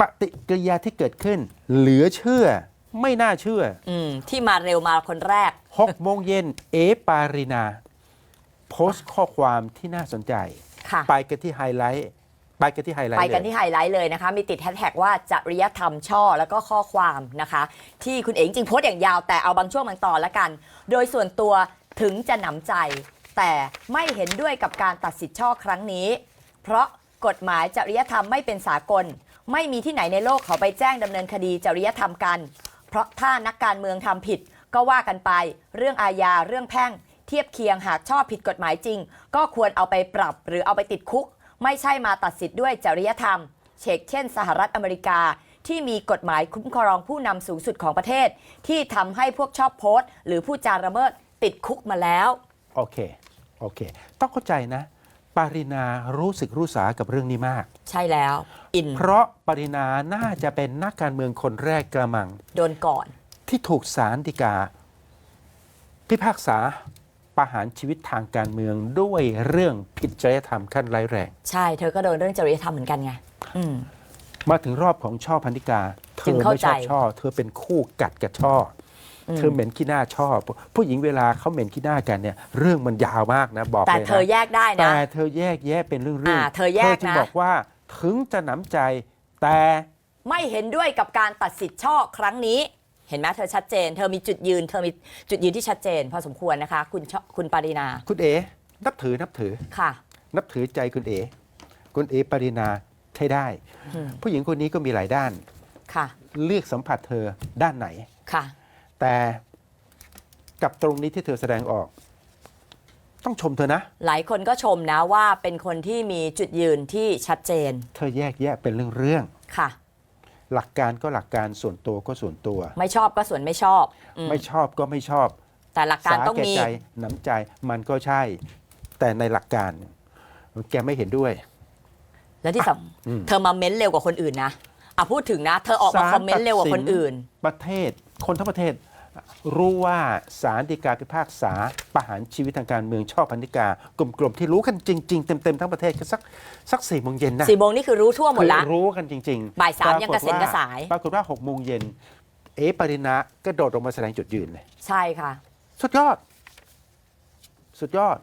ปฏิกิริยาที่เกิดขึ้น เหลือเชื่อไม่น่าเชื่อ อืมที่มาเร็วมาคนแรก 6โมงเย็นเอปารินาโพสต์ข้อความที่น่าสนใจ ค่ะ ไปกันที่ไฮไลท์ไปกันที่ไฮไลท์ไปกันเลยที่ไฮไลท์เลยนะคะ มีติดแฮชแท็กว่าจริยธรรมช่อ แล้วก็ข้อความนะคะ ที่คุณเอ๋จริงๆโพสต์อย่างยาวแต่เอาบางช่วงบางตอนละกัน โดยส่วนตัวถึงจะหนำใจ แต่ไม่เห็นด้วยกับการตัดสิทธิ์ช่อครั้งนี้ เพราะ กฎหมายจริยธรรมไม่เป็นสากล ไม่มีที่ไหนในโลกเขาไปแจ้งดำเนินคดีจริยธรรมกัน เพราะถ้านักการเมืองทำผิด ก็ว่ากันไป เรื่องอาญาเรื่องแพ่ง เทียบเคียงหากชอบผิดกฎหมายจริง ก็ควรเอาไปปรับหรือเอาไปติดคุก ไม่ใช่มาตัดสิทธิ์ด้วยจริยธรรม เชกเช่น สหรัฐอเมริกาที่มีกฎหมายคุ้มครองผู้นำสูงสุดของประเทศ ที่ทำให้พวกชอบโพสต์ หรือผู้จาระเมิดติดคุกมาแล้ว โอเค โอเค ต้องเข้าใจนะ ปารินารู้สึกรู้สากับเรื่องนี้มาก ใช่แล้ว อิน เพราะปารินาน่าจะเป็นนักการเมืองคนแรกกระมัง โดนก่อน ที่ถูกศาลฎีกา พิพากษาประหารชีวิตทางการเมืองด้วยเรื่องผิดจริยธรรมขั้นร้ายแรง ใช่ เธอก็โดนเรื่องจริยธรรมเหมือนกันไงอืม มาถึงรอบของช่อพันธิกา เธจึองเข้าไม่ชอบใจช่อ เธอเป็นคู่กัดกับช่ออม เธอเหม็นขี้หน้าช่อผู้หญิงเวลาเขาเหม็นขี้หน้ากันเนี่ยเรื่องมันยาวมากนะบอกแต่เลยนะเธอแยกได้นะแต่เธอแยกแยะเป็นเรื่องๆอ่าเธอแยกจึงนะบอกว่าถึงจะหนำใจแต่ไม่เห็นด้วยกับการตัดสิทธิ์ช่อครั้งนี้ เห็นไหมเธอชัดเจน เธอมีจุดยืน เธอมีจุดยืนที่ชัดเจน พอสมควรนะคะ คุณช่อคุณปารีนาคุณเอ๋นับถือนับถือ ค่ะ นับถือใจคุณเอ๋คุณเอ๋ปรินาใช้ได้ อืม ผู้หญิงคนนี้ก็มีหลายด้าน ค่ะ เลือกสัมผัสเธอด้านไหน ค่ะ แต่กับตรงนี้ที่เธอแสดงออก ต้องชมเธอนะ หลายคนก็ชมนะว่าเป็นคนที่มีจุดยืนที่ชัดเจน เธอแยกแยะเป็นเรื่องเรื่องค่ะๆหลักการก็หลักการส่วนตัวก็ส่วนตัว ไม่ชอบก็ส่วนไม่ชอบอืมไม่ชอบก็ไม่ชอบแต่หลักการต้องแก่มี ใจหนำใจมันก็ใช่ แต่ในหลักการ แกไม่เห็นด้วย และที่สอืมำเธอมาเม้นเร็วกว่าคนอื่นนะอะพูดถึงนะ เธอออกมาศลคอมเมนต์เร็วกว่าคนอื่น ประเทศ คนทั้งประเทศรู้ว่าศาลฎีกาพิพากษาประหารชีวิตทางการเมืองชอบพันธิกากลมๆที่รู้กันจริง ๆ เต็มๆทั้งประเทศก็สักสักสี่โมงเย็นนะสี่โมงนี่คือรู้ทั่วหมดละคือรู้กันจริงๆบ่ายสามปรยังกระเซ็นกระสาย ปรากฏว่าหกโมงเย็นเอ๋ปรินาก็โดดลงมาแสดงจุดยืนเลยใช่ค่ะ สุดยอด สุดยอด